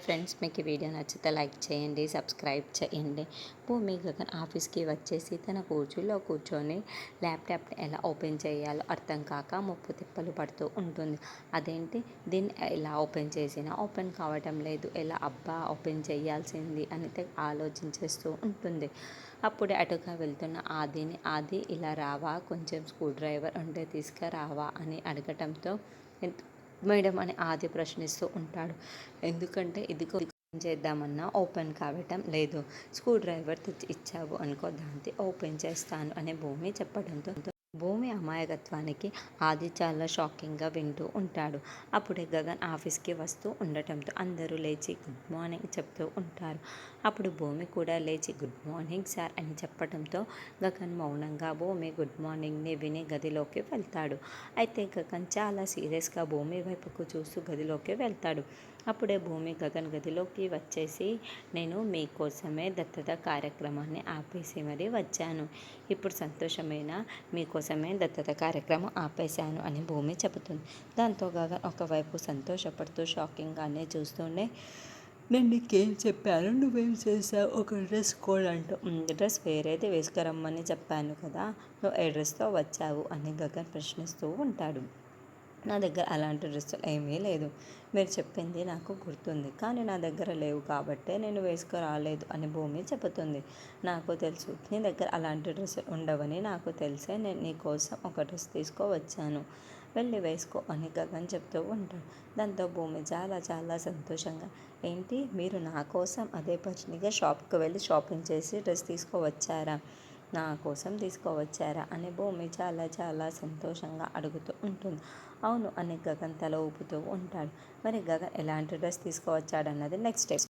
Friends మీకు ఈ video నచ్చితే లైక్ చేయండి సబ్స్క్రైబ్ చేయండి. భూమి గగన్ ఆఫీస్కి వచ్చేసి తన కూర్చులో కూర్చొని ల్యాప్టాప్ ఎలా ఓపెన్ చేయాలో అర్థం కాక ముప్పు తిప్పలు పడుతూ ఉంటుంది. అదేంటి? దీన్ని ఎలా ఓపెన్ చేసినా ఓపెన్ కావటం లేదు. ఎలా అబ్బా ఓపెన్ చేయాల్సింది అని ఆలోచించేస్తూ ఉంటుంది. అప్పుడే అటుగా వెళ్తున్న ఆదిని ఆది ఇలా రావా? కొంచెం స్క్రూ డ్రైవర్ ఉంటే తీసుకురావా? అని అడగటంతో మేడం అని ఆది ప్రశ్నిస్తూ ఉంటాడు. ఎందుకంటే ఇది చేద్దామన్నా ఓపెన్ కావటం లేదు. స్క్రూ డ్రైవర్ తెచ్చి ఇచ్చావు అనుకో దాంతో ఓపెన్ చేస్తాను అనే భూమి చెప్పడంతో భూమి అమాయకత్వానికి ఆది చాలా షాకింగ్గా వింటూ ఉంటాడు. అప్పుడే గగన్ ఆఫీస్కి వస్తూ ఉండటంతో అందరూ లేచి గుడ్ మార్నింగ్ చెప్తూ ఉంటారు. అప్పుడు భూమి కూడా లేచి గుడ్ మార్నింగ్ సార్ అని చెప్పడంతో గగన్ మౌనంగా భూమి గుడ్ మార్నింగ్ని విని గదిలోకి వెళ్తాడు. అయితే గగన్ చాలా సీరియస్గా భూమి వైపుకు చూస్తూ గదిలోకి వెళ్తాడు. అప్పుడే భూమి గగన్ గదిలోకి వచ్చేసి నేను మీకోసమే దత్తత కార్యక్రమాన్ని ఆపేసి మరీ వచ్చాను. ఇప్పుడు సంతోషమైన? మీకోసం మీకోసమే దత్తత కార్యక్రమం ఆపేశాను అని భూమి చెబుతుంది. దాంతో గగన్ ఒకవైపు సంతోషపడుతూ షాకింగ్గానే చూస్తుండే నేను నీకేం చెప్పాను? నువ్వేం చేసావు ఒక డ్రెస్ కోడ్ అంటూ. డ్రెస్ వేరేది వేసుకురమ్మని చెప్పాను కదా నువ్వు ఏ డ్రెస్తో వచ్చావు? అని గగన్ ప్రశ్నిస్తూ ఉంటాడు. నా దగ్గర అలాంటి డ్రెస్సులు ఏమీ లేదు. మీరు చెప్పింది నాకు గుర్తుంది. కానీ నా దగ్గర లేవు కాబట్టే నేను వేసుకురాలేదు అని భూమి చెబుతుంది. నాకు తెలుసు. నీ దగ్గర అలాంటి డ్రెస్సులు ఉండవని నాకు తెలిసే నేను నీ కోసం ఒక డ్రెస్ తీసుకువచ్చాను. వెళ్ళి వేసుకో అని గగన్ చెప్తూ ఉంటాడు. దాంతో భూమి చాలా చాలా సంతోషంగా ఏంటి? మీరు నా కోసం అదే పచ్చినిగా షాప్కి వెళ్ళి షాపింగ్ చేసి డ్రెస్ తీసుకువచ్చారా? నా కోసం తీసుకువచ్చారా అని భూమి చాలా చాలా సంతోషంగా అడుగుతూ ఉంటుంది. అవును అని గగన్ తల ఊపుతూ ఉంటాడు. మరి గగన్ ఎలాంటి డ్రెస్ తీసుకువచ్చాడన్నది నెక్స్ట్ స్టెప్